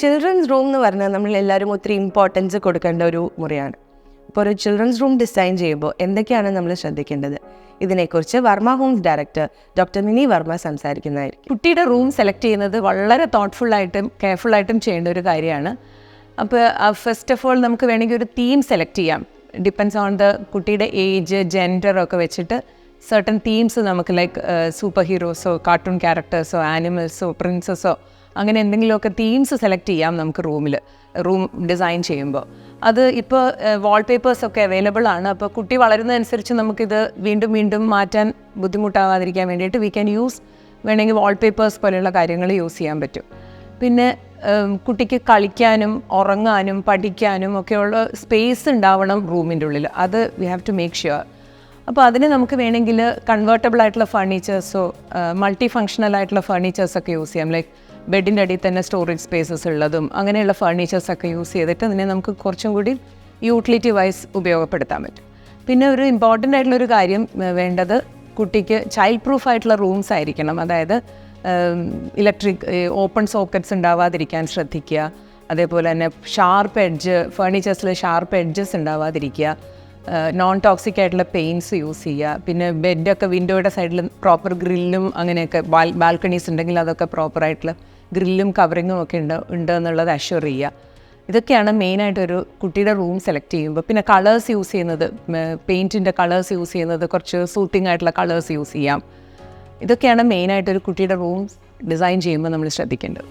Children's room എന്ന് പറഞ്ഞാൽ നമ്മൾ എല്ലാവരും ഒത്തിരി ഇമ്പോർട്ടൻസ് കൊടുക്കേണ്ട ഒരു മുറിയാണ്. ഇപ്പോൾ ഒരു ചിൽഡ്രൻസ് റൂം ഡിസൈൻ ചെയ്യുമ്പോൾ എന്തൊക്കെയാണ് നമ്മൾ ശ്രദ്ധിക്കേണ്ടത്? ഇതിനെക്കുറിച്ച് Varma homes director doctor Mini Varma സംസാരിക്കുന്നതായിരിക്കും. കുട്ടിയുടെ റൂം സെലക്ട് ചെയ്യുന്നത് വളരെ തോട്ട്ഫുള്ളായിട്ടും കെയർഫുള്ളായിട്ടും ചെയ്യേണ്ട ഒരു കാര്യമാണ്. അപ്പോൾ ഫസ്റ്റ് ഓഫ് ഓൾ നമുക്ക് വേണമെങ്കിൽ ഒരു തീം സെലക്ട് ചെയ്യാം. ഡിപ്പെൻസ് ഓൺ ദ കുട്ടിയുടെ ഏജ് ജെൻഡർ ഒക്കെ വെച്ചിട്ട് സർട്ടൻ തീംസ് നമുക്ക് ലൈക്ക് സൂപ്പർ ഹീറോസോ കാർട്ടൂൺ ക്യാരക്ടേഴ്സോ ആനിമൽസോ പ്രിൻസസോ അങ്ങനെ എന്തെങ്കിലുമൊക്കെ തീംസ് സെലക്ട് ചെയ്യാം നമുക്ക് റൂമിൽ റൂം ഡിസൈൻ ചെയ്യുമ്പോൾ അത് ഇപ്പോൾ വാൾപേപ്പേഴ്സൊക്കെ അവൈലബിൾ ആണ്. അപ്പോൾ കുട്ടി വളരുന്നതനുസരിച്ച് നമുക്കിത് വീണ്ടും വീണ്ടും മാറ്റാൻ ബുദ്ധിമുട്ടാവാതിരിക്കാൻ വേണ്ടിയിട്ട് വി ക്യാൻ യൂസ് വേണമെങ്കിൽ വാൾപേപ്പേഴ്സ് പോലെയുള്ള കാര്യങ്ങൾ യൂസ് ചെയ്യാൻ പറ്റും. പിന്നെ കുട്ടിക്ക് കളിക്കാനും ഉറങ്ങാനും പഠിക്കാനും ഒക്കെയുള്ള സ്പേസ് ഉണ്ടാവണം റൂമിന്റെ ഉള്ളിൽ അത് we have to make sure അപ്പോൾ അതിന് നമുക്ക് വേണമെങ്കിൽ കൺവേർട്ടബിൾ ആയിട്ടുള്ള ഫർണിച്ചേഴ്സോ മൾട്ടി ഫങ്ഷണൽ ആയിട്ടുള്ള ഫർണിച്ചേഴ്സൊക്കെ യൂസ് ചെയ്യാം. ലൈക്ക് ബെഡിന്റെ അടിയിൽ തന്നെ സ്റ്റോറേജ് സ്പേസസ് ഉള്ളതും അങ്ങനെയുള്ള ഫർണിച്ചേഴ്സൊക്കെ യൂസ് ചെയ്തിട്ട് അതിനെ നമുക്ക് കുറച്ചും കൂടി യൂട്ടിലിറ്റി വൈസ് ഉപയോഗപ്പെടുത്താൻ പറ്റും. പിന്നെ ഒരു ഇമ്പോർട്ടന്റ് ആയിട്ടുള്ള ഒരു കാര്യം വേണ്ടത് കുട്ടിക്ക് ചൈൽഡ് പ്രൂഫ് ആയിട്ടുള്ള റൂംസ് ആയിരിക്കണം. അതായത് ഇലക്ട്രിക് ഓപ്പൺ സോക്കറ്റ്സ് ഉണ്ടാവാതിരിക്കാൻ ശ്രദ്ധിക്കുക. അതേപോലെ തന്നെ ഷാർപ്പ് എഡ്ജ് ഫർണിച്ചേഴ്സിൽ ഷാർപ്പ് എഡ്ജസ് ഉണ്ടാവാതിരിക്കുക. നോൺ ടോക്സിക് ആയിട്ടുള്ള പെയിൻസ് യൂസ് ചെയ്യുക. പിന്നെ ബെഡൊക്കെ വിൻഡോയുടെ സൈഡിൽ പ്രോപ്പർ ഗ്രില്ലും അങ്ങനെയൊക്കെ ബാൽ ബാൽക്കണീസ് ഉണ്ടെങ്കിൽ അതൊക്കെ പ്രോപ്പറായിട്ടുള്ള ഗ്രില്ലും കവറിങ്ങും ഒക്കെ ഉണ്ട് ഉണ്ട് എന്നുള്ളത് അഷ്യൂർ ചെയ്യുക. ഇതൊക്കെയാണ് മെയിനായിട്ടൊരു കുട്ടിയുടെ റൂം സെലക്ട് ചെയ്യുമ്പോൾ. പിന്നെ കളേഴ്സ് യൂസ് ചെയ്യുന്നത് പെയിന്റിന്റെ കളേഴ്സ് യൂസ് ചെയ്യുന്നത് കുറച്ച് സൂട്ടിംഗ് ആയിട്ടുള്ള കളേഴ്സ് യൂസ് ചെയ്യാം. ഇതൊക്കെയാണ് മെയിനായിട്ടൊരു കുട്ടിയുടെ റൂം ഡിസൈൻ ചെയ്യുമ്പോൾ നമ്മൾ ശ്രദ്ധിക്കേണ്ടത്.